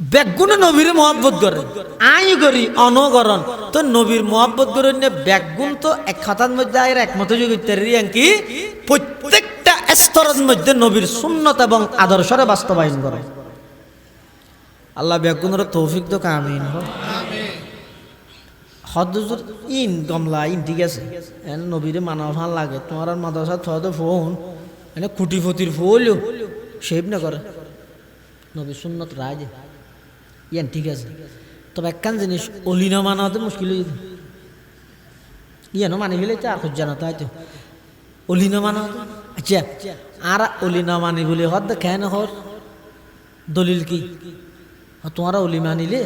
বেগুনে নবীর মহব্বত করে। আই করি অনগরণ তো নবীর মহব্বত করে নিয়ে বেগুন তো এক খাতার মধ্যে আয়ের একমত যোগিতে কি? প্রত্যেকটা স্তরের মধ্যে নবীর শূন্যতা এবং আদর্শরে বাস্তবায়ন করে। আল্লাহ বেগুনের তৌফিক তো কামিন হদুজুর ইন, গমলা ইন, ঠিক আছে? নবীরে মানব ভালো লাগে। তোমার আর মাদ্রাসা তো ফোন। এনে খুঁটি ফতির ফুলও শেভ না করে। নবী সুন্নত রাজ। ইয়ান, ঠিক আছে। তবে একখান জিনিস, অলিনা মানা হতে মুশকিল হয়ে। ইয়ানো মানি ফেলে তো আর খুঁজ না, তাই তো। অলিনা মানা আচ্ছা আর অলিনা মানি বলে হদ কেন হর দলিল কি? তোমারা অলি মানিলে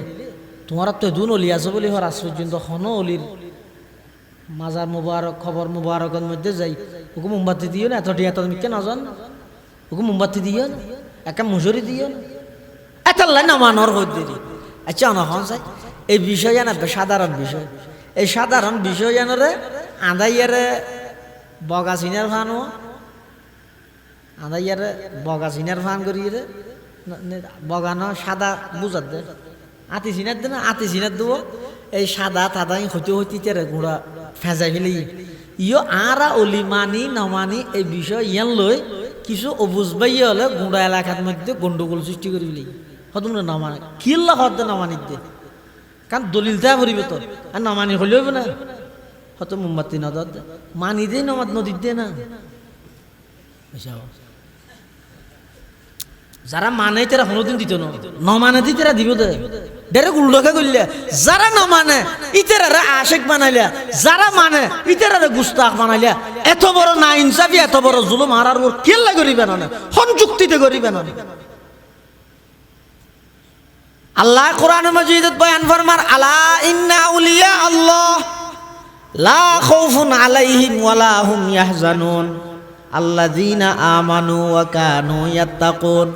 তোমারা তো দুন অলি আছে বলে হর আজ পর্যন্ত হন অলির মাজার মুবারক, খবর মুবারকের মধ্যে যাই। ওকে মোমবাতি দিও না, এত তুমি কেন জান। ওকে মোমবাতি দিও না, একা মুজুরি দিও না। এত না মানর হদ্দি আচ্ছা অনহন চাই এই বিষয় জানা সাধারণ বিষয়। এই সাধারণ বিষয় জানরে আদাইয়ারে বগা চিনার ফানো আদাইয়ারে বগা চিনার ফান করি রে। বগানো সাদা বুঝার দে। আতি চিনার দে না, আতি চিনার দেবো এই সাদা তাদাই হইতে হইতে তেরে গুঁড়া ফেঁজাই ফেলে। ইয়ো আরা অলি মানি নমানি এই বিষয় ইয়ান লই কিছু অবুঝবাই হলে গুঁড়া এলাকার মধ্যে গন্ডগোল সৃষ্টি করি ফেলি। হতুম নমানে কিল্লা হত নমানি দে কারণ দলিল দেয়া পড়িবে তো। আর নমানি হলেও না। হত মোমবাতি নদর দে। মানি দে নমাদ নদীর দে না। যারা মানে তারা হনোদিন দিত না। নমানে দি তারা দিব দে। ডেরে উল্লেখে করলে যারা না মানে ইতারা আশেক বানাইলা। যারা মানে ইতারা গুস্তাখ বানাইলা। এত বড় না ইনসাফি, এত বড় জুলুম হারার ওর কেল্লা করিবে না সংযুক্তিতে করিবে না? আল্লাহ কোরআন মজিদত বয়ান ফরমার, আলা ইন্না উলিয়া আল্লাহ, লা খাউফুন আলাইহিম ওয়ালা হুম ইয়াহজানুন। আল্লাযীনা আমানু ওয়া কানু ইয়াত্তাকুন।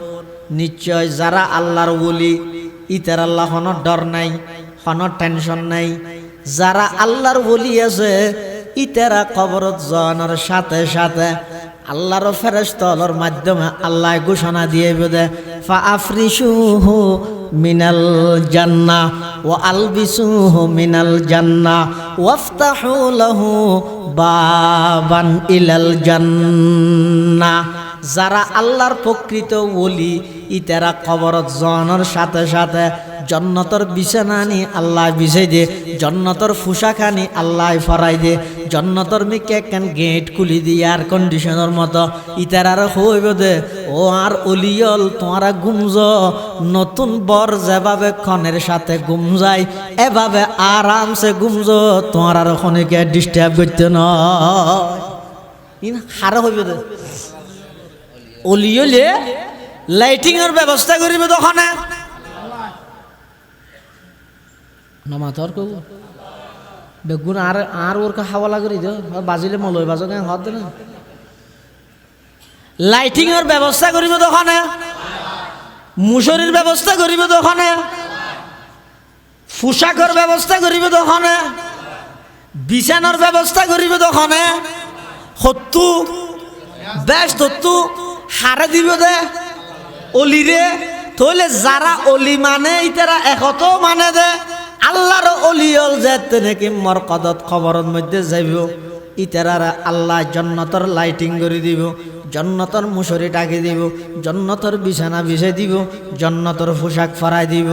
নিশ্চয় যারা আল্লাহর ওলি, ইতার আল্লাহ হন ডর নাই হন টেনশন নাই। যারা আল্লাহর ওলি আছে, ইতারা কবরত জনের সাথে সাথে আল্লাহর ফেরেস্তলর মাধ্যমে আল্লাহ ঘোষণা দিয়ে বেদে ফা আফরিসুহু মিনাল জান্না ও আলবিসুহু মিনাল জান্না ওয়াফতাহু লাহু বাবান ইলাল জান্না যারা আল্লাহর প্রকৃত ওলি, ইতারা কবরত জনের সাথে সাথে জন্নতর বিছানা নি আল্লাহ বিছাই দে জন্নতর ফুসাখানি আল্লাহ ফরাই দে জন্নতর মিকে একখান গেট খুলি দিয়ে এয়ার কন্ডিশনের মতো? ইতারার হইব দে। ও আর অলিয়ল, তোমারা গুমজ। নতুন বর যেভাবে ক্ষণের সাথে গুম যায়, এভাবে আরামসে গুমজ। তোমার আর ক্ষণিকে ডিস্টার্ব করতে নয়। হারা হইব দে। অলিয়লে লাইটিংয়ের ব্যবস্থা করিবে তখন। বেগুন আর আর ওর হাওয়ালা করি দিও বাজিলে মলয় বাজো কেন? হত না। লাইটিংয়ের ব্যবস্থা করিব তখন মুসরির ব্যবস্থা করিব তখন পোশাকের ব্যবস্থা করিব তখন বিছানার ব্যবস্থা করিব তখন সত্তু বেশ তত্তু হারে দিব দে। অলিরে তইলে যারা অলি মানে ইতারা একত মানে দে। আল্লাহর অলিয়ল যে তেনেকে মরকদত খবরের মধ্যে যাইব। ইতারা আল্লাহ জন্নতর লাইটিং করে দিব, জন্নতর মুসরি টাকি দিব, জন্নতর বিছানা বিছাই দিব, জন্নতর পোশাক ফরাই দিব।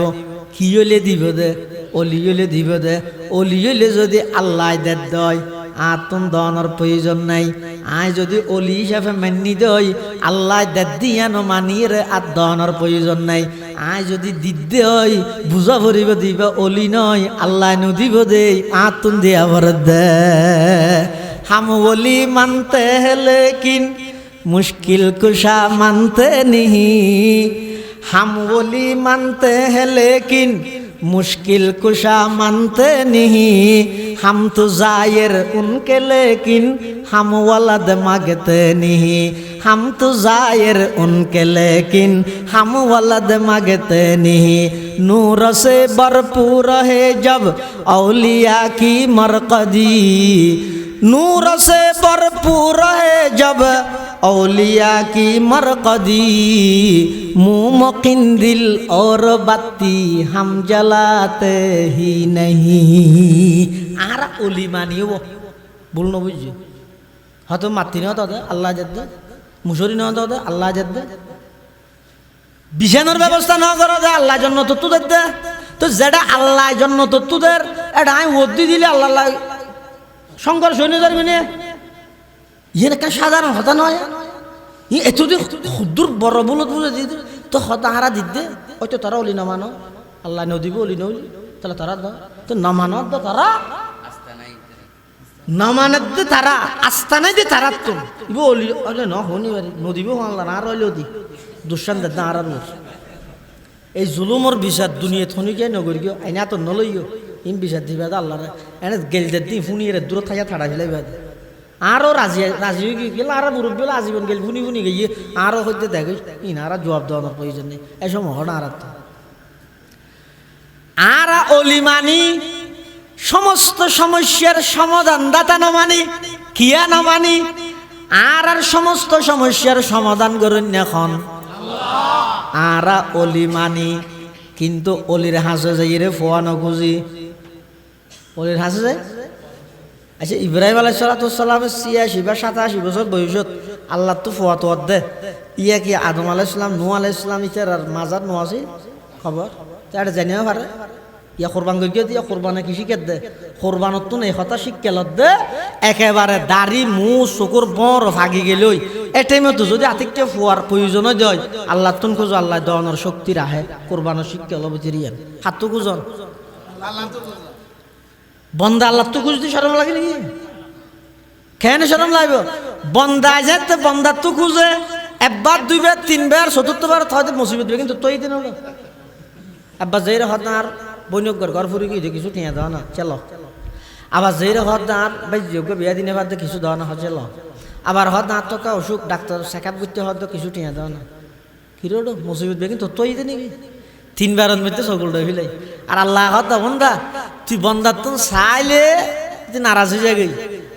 কি হলে দিব দে? অলি হলে দিব দে? অলি হলে যদি আল্লাহ দয় আর তুম দনের প্রয়োজন নাই। আয় যদি অলি হিসাবে মানি দই আল্লাহ দেদিয়ানো মানিয়ে আর দনের প্রয়োজন নাই। আয় যদি দিদ্দে হয় বুঝা ভরিব দিব, অলি নয়, আল্লাহ নদীব দিব দে আতুন দিয়া ভর দে। হাম অলি মানতে হেলে কিন, মুশকিল কুশা মানতে নিহি। হাম বলি মানতে হেলে কিন मुश्किल कुशा मानते नहीं हम तो जायर उनके लेकिन हम वलद मांगते नहीं हम तो जायर उनके लेकिन हम वलद मांगते नहीं नूर से भरपूर है जब औलिया की मरकदी नूर से भरपूर है जब অলিয়া কি মরকদি? মু মকিন দিল ওর বাতি, হাম জালাতে হি নেহি। আর অলি মানি ও বল ন বুঝি হত মাতি ন তদে আল্লাহ জেদ মুসরি ন তদে আল্লাহ জেদ বিছানার ব্যবস্থা ন কর দে, আল্লাহ জন্য তো তু দে। তো যেটা আল্লাহ জন্য তো তুদের এটা আমি ওদি দিলে আল্লাহ সংকর সৈন্য ধরবি নিয়ে না ইয়ে একটা সাধারণ হতা নয়। ই এতদিন খুদ্দুর বড় বলত দিয়ে দে তো হতা হারা দিতে ওই তো তারা অলি না মানো আল্লাহ নদীব অলি নলি। তাহলে তারা দাও। তো না মানো তো তারা। না মানে দে তারা। আস্তানাই দে তারা তো। ইবো অলি অলে ন, হনি বারি নদীব আল্লাহ না আর অলি অদি দুঃসান্ত না আর এই জুলুমর বিচার দুনিয়া থনি কে নগর গিয়ে। আইনা তো নলইও ইন বিচার দিবা দা আল্লাহ এনে গেল দি ফুনি রে দূর থাকা থাড়া ফেলাই বাদ আরও রাজি রাজি হয়ে গেল, আর মুরব্বী হলো, আজীবন গেল ফুনি ফুনি গিয়ে আরও হইতে দেখ ইনারা জবাব দেওয়ানোর প্রয়োজন নেই। এসব হন আর তো আর অলিমানি সমস্ত সমস্যার সমাধান দাতা না মানি, কিয়া না মানি আর আর সমস্ত সমস্যার সমাধান করুন এখন। আরা অলি মানি, কিন্তু অলির হাসে যাই রে ফোয়ানো খুঁজি। অলির হাসে যায়? আচ্ছা ইব্রাহিম আলাই সালাতামের ছিয়াশি বা সাতাশি বছর বয়সত আল্লাহ তো ফোয়া তো দে ইয়া কি আদম আলাইসলাম নু আলাইসলাম ইতার আর মাজার নো আছে? খবর। তার জানিও পারে ইয়া কোরবান গিয়ে দিয়া, কোরবানে কি শিখে দে কোরবানত তো নেই, হতা শিক্ষালত দে একেবারে দাড়ি মু চকুর বড় ভাগি গেলই। এ টাইমে তো যদি আতিককে ফুয়ার প্রয়োজন দেয়, আল্লাহ তুন খুঁজো আল্লাহ দেওয়ানোর শক্তি রাহে কোরবানোর শিক্ষা লব জিরিয়ান। হাত তো খুঁজন বন্দা আল্লাহ তো খুঁজতে সরম লাগে নাকি? কেন সরম লাগবে? বন্দা যেতে বন্দা তো খুঁজে, একবার, দুইবার, তিনবার, চতুর্থবার হয়তো মুসিবত দিবে, কিন্তু তৈ দিন হলো একবার যেই রে হতার বৈনক ঘর ঘর ফুরি গিয়ে কিছু টিয়া দেওয়া না, চলো। আবার যেই রে হতার ভাই যোগ্য বিয়া দিনে বাদ কিছু দেওয়া না হচ্ছে আবার হত না তো অসুখ, ডাক্তার চেক আপ করতে হয়তো কিছু টিয়া দেওয়া না। কিরোড মুসিবত বে কিন্তু তৈ দিন নাকি তিনবারের মধ্যে সকল ফিলাই আর আল্লাহ হত বন্দা তুই বন্দার তুন চাইলে তুই নারাজ হয়ে যাবি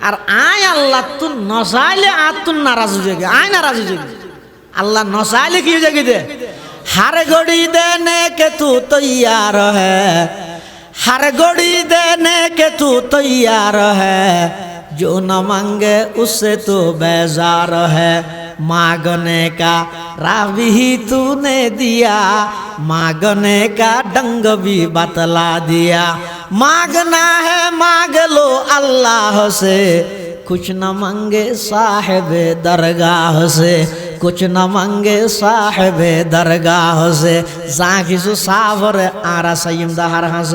আর আয় আল্লাহ তুন নচাইলে আর তুন নারাজ হয়ে যাবি আয় নারাজ হয়ে যাবি আল্লাহ নচাইলে কি হয়ে যাবি দে हर घड़ी देने के तू तैयार है हर घड़ी देने के तू तैयार है जो न मांगे उससे तो बेजार है मागने का रावी तूने दिया मागने का डंग भी बतला दिया मांगना है मांग लो अल्लाह से कुछ न मांगे साहेब दरगाह से कुछ न मांगे साहेब दरगाह से जा किसु सावर आरा सईम दहार हंस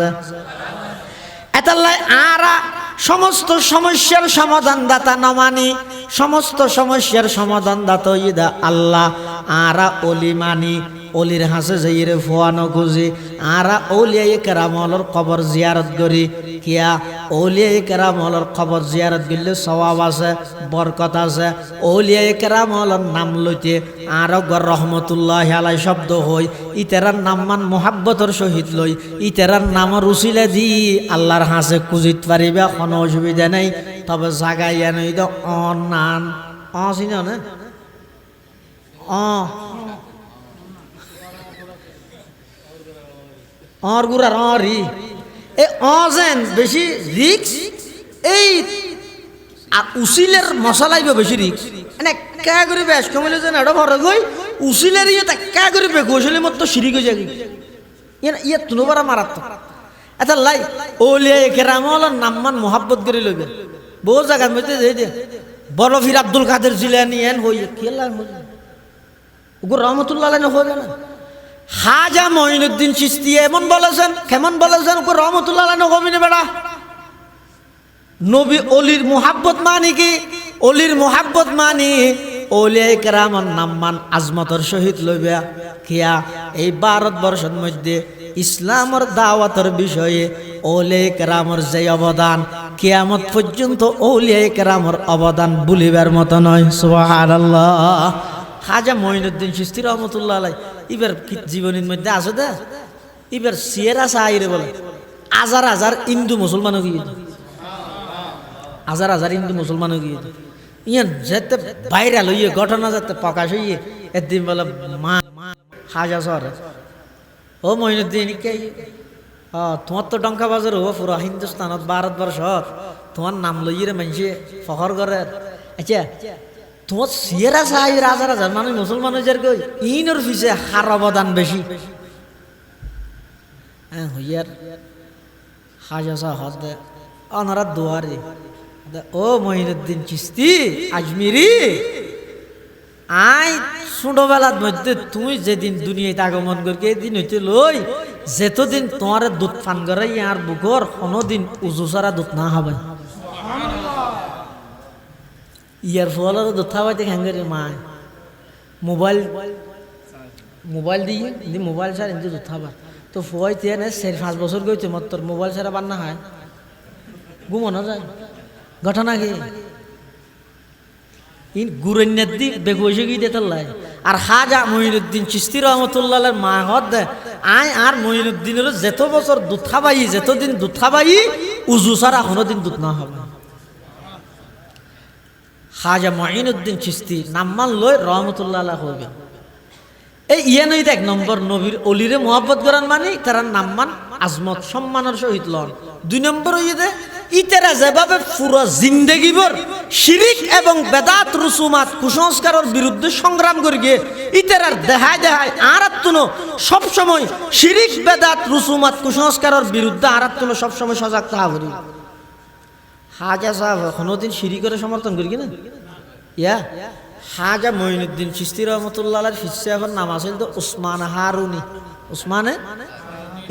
एतल्ला आरा সমস্ত সমস্যার সমাধান দাতা নমানি, সমস্ত সমস্যার সমাধান দাতা ইদা আল্লাহ। আরা অলি মানি অলির হাসে যাইরে ফোয়ানো খুঁজি, আরা অলিয়া কেরামলর কবর জিয়ারত করি। কিয়া ওলিয়াই কেরামলর কবর জিয়ারত করলে সবাব আছে, বরকত আছে। ওলিয়াই কেরামলর নাম লইতে আরও গর রহমতুল্লাহ আলাই শব্দ হই, ইতেরার নাম মান মোহাব্বতর সহিত লই, ইতেরার নামর উচিলে দি, আল্লাহর হাসে কুজিত পারিবে, কোনো অসুবিধা নেই। তবে জাগাই এনে অ নান অ অ। অর গুড়ার অরি এই অজেন বেশি রিক্স এই আর উচিলের মশলাইব বেশি রিক্স এনে কা করে বেশ কমিলে যেন এটা ভরে গই উচিলের ইয়ে তা কা বে গোসলে মত সিঁড়ি গই যাবি ইয়ে ইয়ে তুনোবার মারাত্মক আচ্ছা লাই ওলিয়া নাম্মান মোহাব্বত করে লইবে বহু জায়গার মধ্যে যে যে আব্দুল কাদের জিলানি এন হই খেলা ওগুলো রহমতুল্লাহ হয়ে না হাজা মঈনুদ্দিন চিস্তি এমন বলেছেন, কেমন বলেছেন? ওকে রহমতুল্লাহ নবীনে বেড়া। নবী অলির মোহাব্বত মানি কি? অলির মোহাব্বত মানি ওলিয়াই কেরামন নাম্মান আজমতর সহিত লইবা। কিয়া? এই ভারতবর্ষের মধ্যে ইসলামর দাওয়াতের বিষয়ে ওলিয়াই কেরামর যে অবদান, কিয়ামত পর্যন্ত ওলিয়াই কেরামর অবদান বলিবার মতো নয়। সুবহানাল্লাহ। খাজা মঈনুদ্দিন সিস্তি রহমতুল্লাহ আলাই এবার জীবনের মধ্যে আছে দে? এবার সিয়েরা সাহাইরে বলে। হাজার হাজার হিন্দু মুসলমানও গিয়ে হাজার হাজার হিন্দু মুসলমানও গিয়ে ইয়ান যেতে ভাইরাল হইয়ে, ঘটনা যাতে প্রকাশ হইয়ে, একদিন বলে, মা হাজা শহরে ও মহিনুদ্দিন কে? তোমার তো ডঙ্কা বাজার হব পুরো হিন্দুস্তানত, ভারতবর্ষত। তোমার নাম লইয়ে রে মানুষে ফখর করে। আচ্ছা তোমার সিয়েরা সাহাই রাজা রাজা মানে মুসলমান হয়ে কই? ইনর পিছে হার অবদান বেশি। হ্যাঁ হইয়ার। হাজা শাহ হদ অনারা দুয়ারে ও মহিনুদ্দিন চিস্তি আজমিরি আই ছোটবেলার মধ্যে তুমি যেদিন দুনিয়াতে আগমন করকে এদিন হইতে লই। যেতদিন তোমার দুধ পান করে ইয়ার বুকর কোনোদিন উজু সারা দুধ না হবে ইয়ার ফল দুধ খাওয়াইতে খান করে, মা। মোবাইল মোবাইল দিয়ে দি মোবাইল এমনি দুধ খাবা তো ফুয়াই দিয়ে না চারি পাঁচ বছর গইতে মত তোর মোবাইল ছাড়া বান্না হয়। ঘুমানো যায়। ঘটনা কি? ইন গুরন্যার দি বেগুয়েছে কি দিতে লাই আর মহিনুদ্দিন চিস্তি রহমতুল্লাহ মা আয় আর মহিনুদ্দিনের যেত বছর দুধ খাবাই যেত দিন দুধ খাবাই উজু কোনো দিন দুধ না হবে হাজা মহিনুদ্দিন চিস্তি নাম্মান লই রহমতুল্লাহ হইবে এই ইয়ে নই এক নম্বর নবীর অলিরে মোহাব্বত করার মানে তারা নাম্মান আজমত সম্মানের সহিত লন। দুই নম্বর ইয়ে দে, ইতারা যেভাবে পুরো জিন্দেগিবর শিরিক এবং বেদাত রুসুমাত কুসংস্কারের বিরুদ্ধে সংগ্রাম করি গিয়ে, ইতারার দেহায় দেহায় আর আত্মনো সবসময় শিরিক, বেদাত, রুসুমাত কুসংস্কারের বিরুদ্ধে আর আত্মনো সবসময় সজাগ তাহা হাজা সাহেব কোনোদিন সিঁড়ি করে সমর্থন করি কিনা? ইয়া, হাজা মঈনুদ্দিন চিস্তি রহমতুল্লাহ ফিসাফের নাম আছিল তো উসমান হারুনি। উসমানে?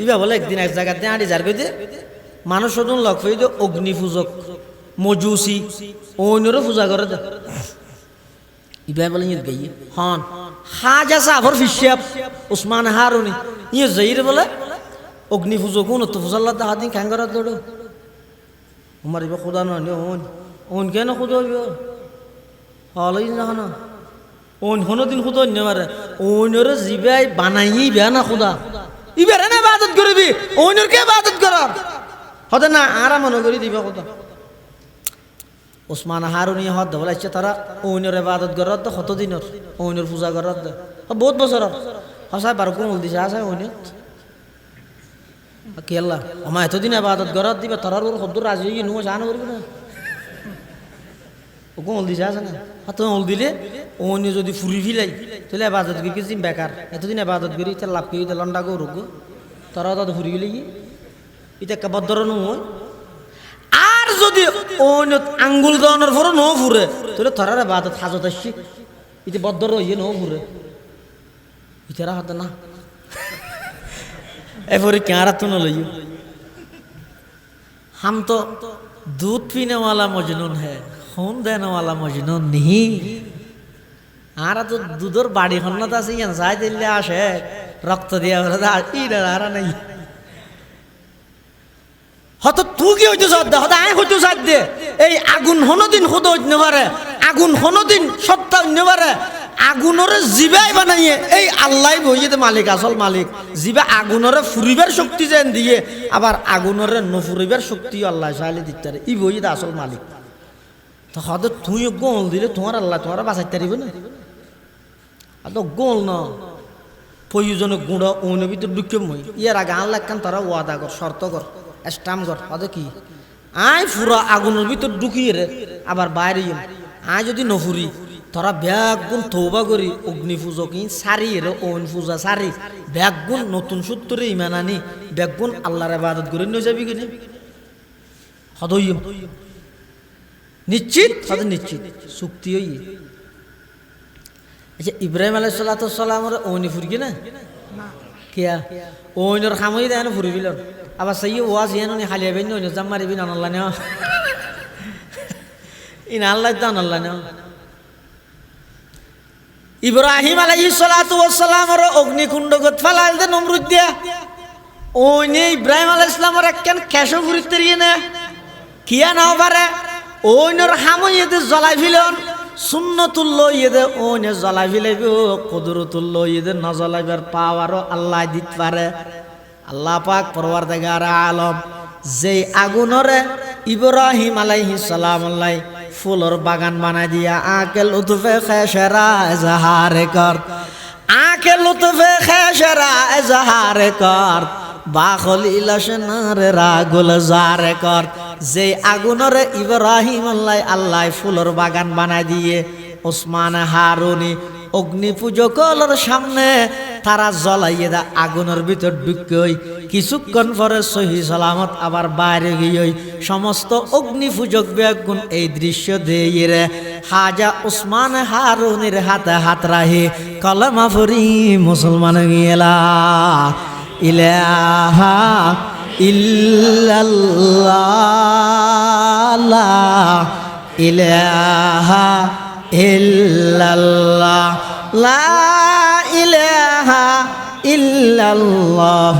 ইবা বলে একদিন এক জায়গাতে আড়ি যার কইতে, মানুষ ওজন লগ হয়ে যে অগ্নি পূজক মজুসি অন্যরও পূজা করে দে ইবা বলে ইয়ে গাইয়ে, হন, হাজা সাহর ফিসাফ উসমান হারুনি। ইয়ে যাইর বলে অগ্নি পূজক কোন তো পূজাল্লাহ হাতিন খ্যাঙ্গরা দৌড়ো। আমার এবার খুদা নয় ওন ওন কেন খুদা হলই না না। ওন হনো দিন খুদা অন্য মারে ওনর জিবাই বানাই বেয়া না খুদা। ইবারে না বাদত করবি? ওনর কে বাদত কর হতে না, আরা মনে করি দিবে খুদা। ওসমান হারুনি হদ বলে ইচ্ছে তারা ওইনের ইবাদত করার তো কত দিনের ওইনের পূজা করার তো। বহুত বছর হসায় বারো কোমল দিছে আছে ওইনত কেল্লা আমার এতদিন আবাদত গরত দিবে, তোরার ওর সদ্দুর রাজি হয়ে নুয়া জানো করবি না। ও কোন দিছে, আছে না? ওল দিলে অন্য যদি ফুরি ফিলাই, তাহলে আবাদত করি কিছু বেকার। এতদিন আবাদত করি তার লাভ করি লন্ডা গো। রোগ তোরা তো ফুরি গেলে কি এটা কাবাদ্দর নয় আর যদি অন্য আঙ্গুল দেওয়ানোর পরও ন ফুরে, তাহলে তোরার আবাদত হাজত আসছি। ইতে বদ্দর ইয়ে ন ফুরে। ইতারা হাতে না। এরপরে কেঁড়া তো লই হাম তো দুধ পিনেওয়ালা মজনুন হে হোম দেনওয়ালা মজনুন নিহি আর তো দুধের বাড়ি হন্নত আছে ইয়ান যাই দিলে আসে, রক্ত দিয়া আর নাই। হত তু কি হইতো সাদ দে হত আই হইতো সাদ দে এই আগুন হনদিন হুদ হইতে পারে আগুন হনদিন সত্তা হইতে পারে আগুনরে জিবাই বানাইয়ে, এই আল্লাহ বইয়ে মালিক, আসল মালিক। জিবা আগুনরে ফুরিবার শক্তি যেন দিয়ে, আবার আগুনরে নফুরিবার শক্তি আল্লাহ চাইলে দিতে ই বইয়ে আসল মালিক। তো হদ তুই গোল দিলে তোমার আল্লাহ তোমার বাঁচাইতে পারিব না। আর তো গোল ন। প্রয়োজনে গুঁড়ো অন্য ভিতর ঢুকে মই। ইয়ার আগে আল্লাহ কান তারা ওয়াদা কর, শর্ত কর স্টাম কর। হদ কি? আয় ফুরা আগুনের ভিতর ঢুকিয়ে রে, আবার বাইরে আয় যদি নফুরি। তোরা ব্যাগুন থৌবা করি অগ্নি পূজা কি সারি রে ওন পূজা সারি। ব্যাগুন নতুন সূত্রে ইমান আনি ব্যাগুন আল্লাহর আবাদত করে নিয়ে যাবি কিনে? হদইম নিশ্চিত? হদ নিশ্চিত। চুক্তি হই। আচ্ছা ইব্রাহিম আলাই সাল্লাতামের ওনি ফুরকি না? কিয়া? ওইনর খামই দেয় না ফুরিবিল আবার সেই ওয়াজ ইয়ান হালিয়া বেন ওইন জাম মারিবি না আল্লাহ নেওয়া। ইন আল্লাহ দান আল্লাহ নেওয়া। ইব্রাহিম আলাইহি সালাতু ওয়াসসালামের অগ্নিকুণ্ড গত ফালাল দে নমরুদ দিয়া। ওইনে ইব্রাহিম আলাইহিস সালামের একখান ফুরিতে রিয়ে না। কিয়া নাও পারে? ওইনর হামইয়েতে জ্বলাই ফিলন সুন্নতুল্ল ইয়েদে ওইনে জ্বলাই ফিলাইব কদরতুল্ল ইয়েদে ন জ্বলাইবার পাওয়ারও আল্লাহ দিত পারে। আল্লাহ পাক পরবার দেগার আলম যে আগুনরে ইব্রাহিম আলাইহি সালাম আল্লাহ ফুলর বাগান বানাই দিয়া আকে লুতুফে খেসেরা এজাহারে কর। আকে লুতুফে খেসেরা এজাহারে কর। বাখলিল সেনারে রাগুল জারে কর। যে আগুনরে ইব্রাহিম আল্লাহ আল্লাহ ফুলর বাগান বানাই দিয়ে ওসমান হারুনি অগ্নি পূজকলর সামনে তারা জ্বলাইয়ে দা আগুনের ভিতর ঢুকই। কিছুক্ষণ পরে সহি সালামত আবার বাইরে গিয়ে সমস্ত অগ্নি পূজক বেগুন এই দৃশ্য দিয়ে হাজা উসমান হারুনের হাতে হাত রাহি কলমা ফুরি মুসলমান গিয়েলা। ইলাহা ইল্লাল্লাহ ইলাহা ইল্লাল্লাহ, লা ইলাহা ইল্লাল্লাহ।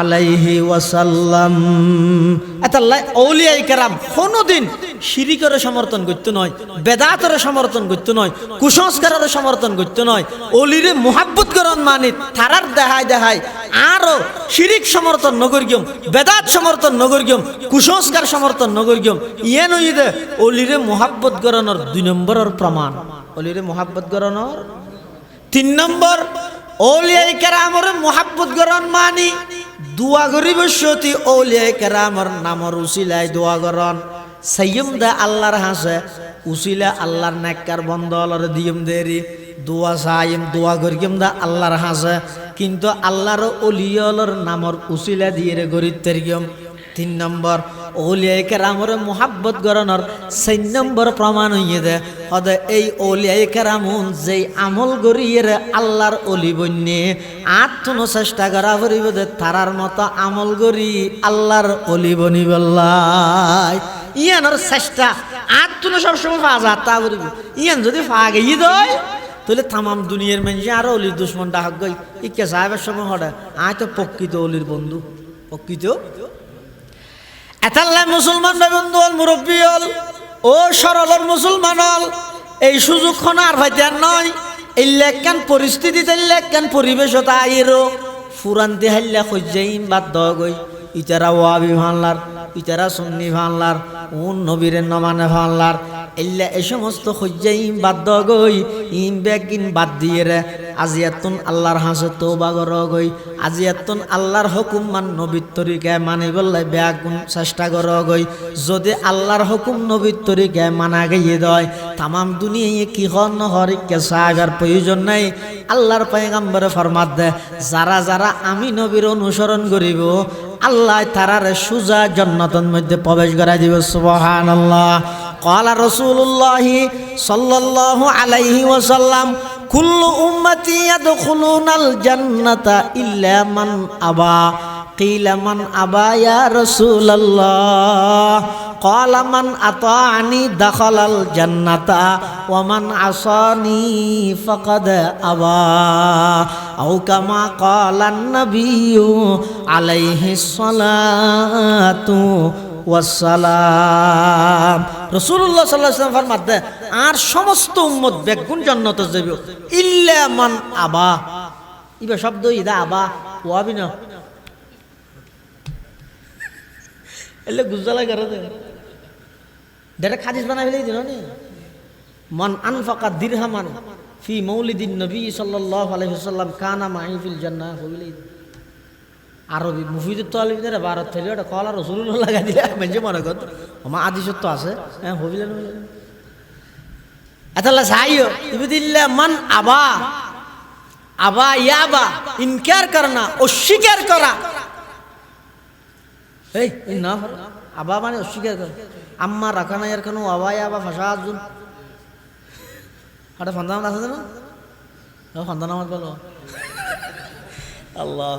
আলাইহি ওয়াসাল্লাম। এতাল্লাই আউলিয়াই কেরাম, কোনোদিন শিরিকরে সমর্থন করতে নয় বেদাতরে সমর্থন করতে নয় কুসংস্কারের সমর্থন করতে নয় অলিরে মোহাব্বত করন মানি তারার দেখায় দেখায় আরও শিরিক সমর্থন নগরগিয়ম বেদাত সমর্থন নগরগিয়ম কুসংস্কার সমর্থন নগরগিয়ম ইয়ে নই দে অলিরে মোহাব্বত গরণর দুই নম্বরের প্রমাণ। অলিরে মোহাব্বত গরণর তিন নম্বর ওলিয়াই কেরামর মোহাব্বত গরণ মানি দোয়া করিব সতী ওলিয়াই কেরামর নামর উচিলাই দোয়া করন। সাইম দে আল্লাহর হাসে, উচিলা আল্লাহর নাক্কার বন্ধ আল্লাহর দিয়ম দেরি। দোয়া সাইম দোয়া করিম দা আল্লাহর হাসে, কিন্তু আল্লাহর অলিয়লর নামর উচিলা দিয়ে গরিব তেরিগম তিন নম্বর ওলিয়াই কেরামরে মোহাব্বত গরণর চার নম্বর প্রমাণ হইয়ে দে। হদে এই ওলিয়াই কেরামুন যেই আমল গরিয়ে রে আল্লাহর অলি বন্যে, আত্মনো চেষ্টা করা করিব দে, তারার মতো আমল গরি আল্লাহর অলি বনি বল্লাই। ইয়ানোর চেষ্টা আত্মনো সবসময় পা যা তা করিব। ইয়ান যদি পা গেই দয়, তাহলে তামাম দুনিয়ার মানুষ আরও অলির দুশ্মন ডাক গই। ইকে সাহেবের সময় হরে আয় তো প্রকৃত অলির বন্ধু, প্রকৃত এতাল্লা মুসলমান বেবন্ধু বন্ধু হল মুরব্বী হল ও সরলর মুসলমান হল এই সুযোগ আর ভাইতে নয়। এই লেখান পরিস্থিতি লেখান পরিবেশত আইরো ফুরান্তি হাল্লা খোঁজাইম বাদ দগই ইতারা ওয়াবি ভানলার, ইতারা সুন্নি ভানলার উন নবীরের নমানে ভানলার। এল্লা এ সমস্ত হজ্জাই বাদ্য গই। ইম বেগিন বাদ দিয়ে রে। আজিয়াতুন আল্লাহর হাসে তো বাগর গই। আজিয়াতুন আল্লাহর হুকুম মান নবীর তরিকায় মানি বললে গুণ চেষ্টা কর গই। যদি আল্লাহর হুকুম নবীর তরিকায় মানা গিয়ে দয়, তামাম দুনিয়ায় কি হন হরিককে সাগার প্রয়োজন নাই। আল্লাহর পায়গাম্বরে ফরমাত দে, যারা যারা আমি নবীর অনুসরণ করিব, আল্লাহ তারার সুজা জন্নতন মধ্যে প্রবেশ করাই দিব সুবহান আল্লাহ কলা রসুল্লাহি সাল্লাহ আলাইহি ওসাল্লাম কুল্লু উম্মতি ইয়াদখুলুনাল জান্নাতা ইল্লা মান আবা কিলা মান আবা ইয়া রাসূলুল্লাহ ক্বালা মান আতাআনি দাখালাল জান্নাতা ওয়া মান আসানি ফাকাদ আবা আও কামা ক্বালান নাবিয়্যু আলাইহিস সালাতু ওয়াসালাম রসুল্লাহ সাল্লাহ দে আর সমস্ত উম্মত বেগুন জন্নত মান আবা। ইবা শব্দ ইদা আবা, ওয়াবি না। এলে গুজালা করে দে। দেটা খাদিস বানাই ফেলে দিল নি? মান আনফাকা দিরহামান ফি মৌলিদিন নবী সাল্লাল্লাহু আলাইহি ওয়াসাল্লাম কানা মাই ফিল জান্নাহ হইলেই আরবি মুফিদের তো আলিমদের ভারত থেকে ওটা কলা রসুল্লাহ লাগা দিলে মেঞ্জে মনে কর আমার আদি সত্য আছে। হ্যাঁ হবিলে এতাল্লা সাইও ইবদিল্লা মান আবা আবা ইয়াবা, ইনকার করনা, অস্বীকার করা। এই না, আবা মানে অস্বীকার করা। আম্মা রাখা নাই আর কেন আবা ইয়াবা ফাঁসা আজুন একটা ফন্দানাম আছে না? ফন্দানাম বলো। আল্লাহ।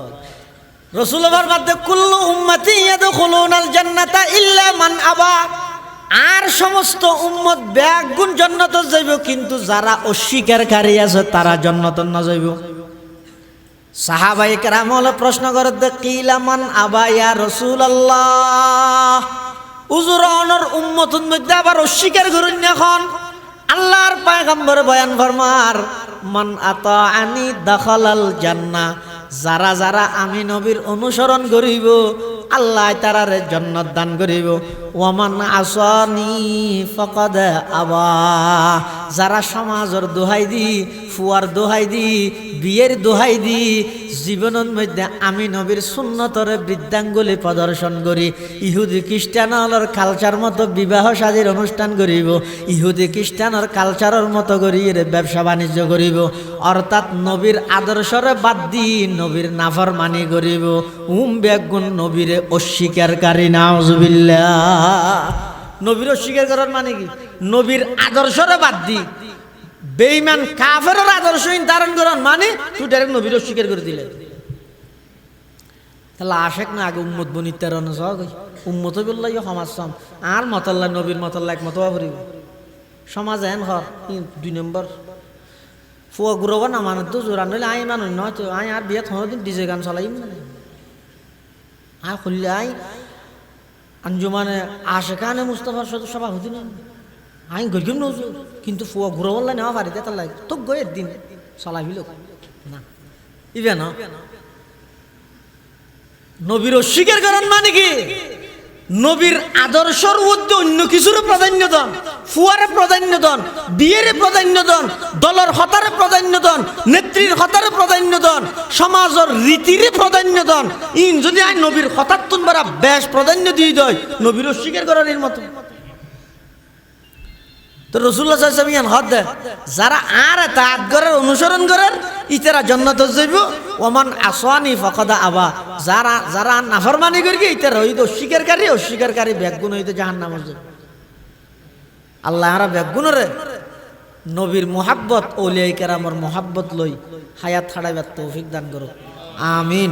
রসুল মধ্যে কুল্লু উম্মতি ইয়াদখুলুনাল জান্নাতা ইল্লা মান আবা। আর সমস্ত উম্মত ব্যাগুণ জন্নত যাইব, কিন্তু যারা অস্বীকারী আছে, তারা জন্নত না যাইব সাহাবাই কেরাম হলে প্রশ্ন করে, দে কিলামান আবা ইয়া রাসূলুল্লাহ? উজুর অনর উম্মতুন মধ্যে আবার অস্বীকার করুন এখন। আল্লাহর পায়গাম্বর বয়ান ফরমার, মান আতা আনি দাখালাল জান্নাহ যারা যারা আমি নবীর অনুসরণ করিব, আল্লাহ তারারে জন্নত দান করিব। ওমান আসনি ফকদ আবা। যারা সমাজের দোহাই দি, ফুয়ার দোহাই দি, বিয়ের দোহাই দি, জীবনের মধ্যে আমি নবীর সুন্নতরে বৃদ্ধাঙ্গুলি প্রদর্শন করি। ইহুদি খ্রিস্টানর কালচার মতো বিবাহ সাজির অনুষ্ঠান করিব। ইহুদি খ্রিস্টানর কালচারের মতো করি ব্যবসা বাণিজ্য করিব। অর্থাৎ নবীর আদর্শরে বাদ দি নবীর নাফর মানি করিব। উম বেগুন নবীরে অস্বীকারী নাউজুবিল্লাহ। নবীর অস্বীকার করার মানে কি? নবীর আদর্শরে বাদ দি। বেইমান কাফের আদর্শ ধারণ করার মানে তুই ডাইরেক্ট নবীর অস্বীকার করে দিলে। তাহলে আশেক না আগে উম্মত বনিতার অনুসহ উম্মত বলল ইয়ে সমাজ সম। আর মতল্লা নবীর মতল্লা এক মত ফুরিব সমাজ এন হর দুই নম্বর। ফুয়া ঘুরব না মানুষ তো জোরা নইলে আই মানুষ নয় তো আই আর বিয়াত হদিন ডিজে গান চলাই না। আই খুললে আই আঞ্জুমানে আশেকানে মুস্তফার সাথে সভাপতি না? আই গরিম নজু কিন্তু ফুয়া ঘুরব নেওয়া পারি তার লাগে। তো গো একদিন চলাবি লোক। না। ইবে না। নবীর অস্বীকার করেন মানে কি? নবীর আদর্শর মধ্যে অন্য কিছুর প্রাধান্য দন ফুয়ারে প্রাধান্য দন, বিয়ের প্রাধান্য দন, দলের হতারে প্রাধান্য দন, নেত্রীর হতারে প্রাধান্য দন, সমাজের রীতিরে প্রাধান্য দন। ইন যদি আই নবীর হঠাৎ তুনবারা বেশ প্রাধান্য দিয়ে দেয় নবীর অস্বীকার করার মতো। তো রসুল্লাহ সাহেব ইয়ান হদ দেয়, যারা আর এটা আদগরের অনুসরণ করেন, ইতারা জন্নত যাইব, ওমান আসওয়ানি ফকদা আবা। যারা যারা নাফরমানি করি ইতারা হইত অস্বীকারী অস্বীকারী ব্যাগুণ হইতে জাহান নামর যাবে আল্লাহ আরা ব্যাগুণরে নবীর মোহাব্বত ওলিয়াই কেরামর মোহাব্বত লই হায়াত ছাড়াইবার তৌফিক দান করো আমিন।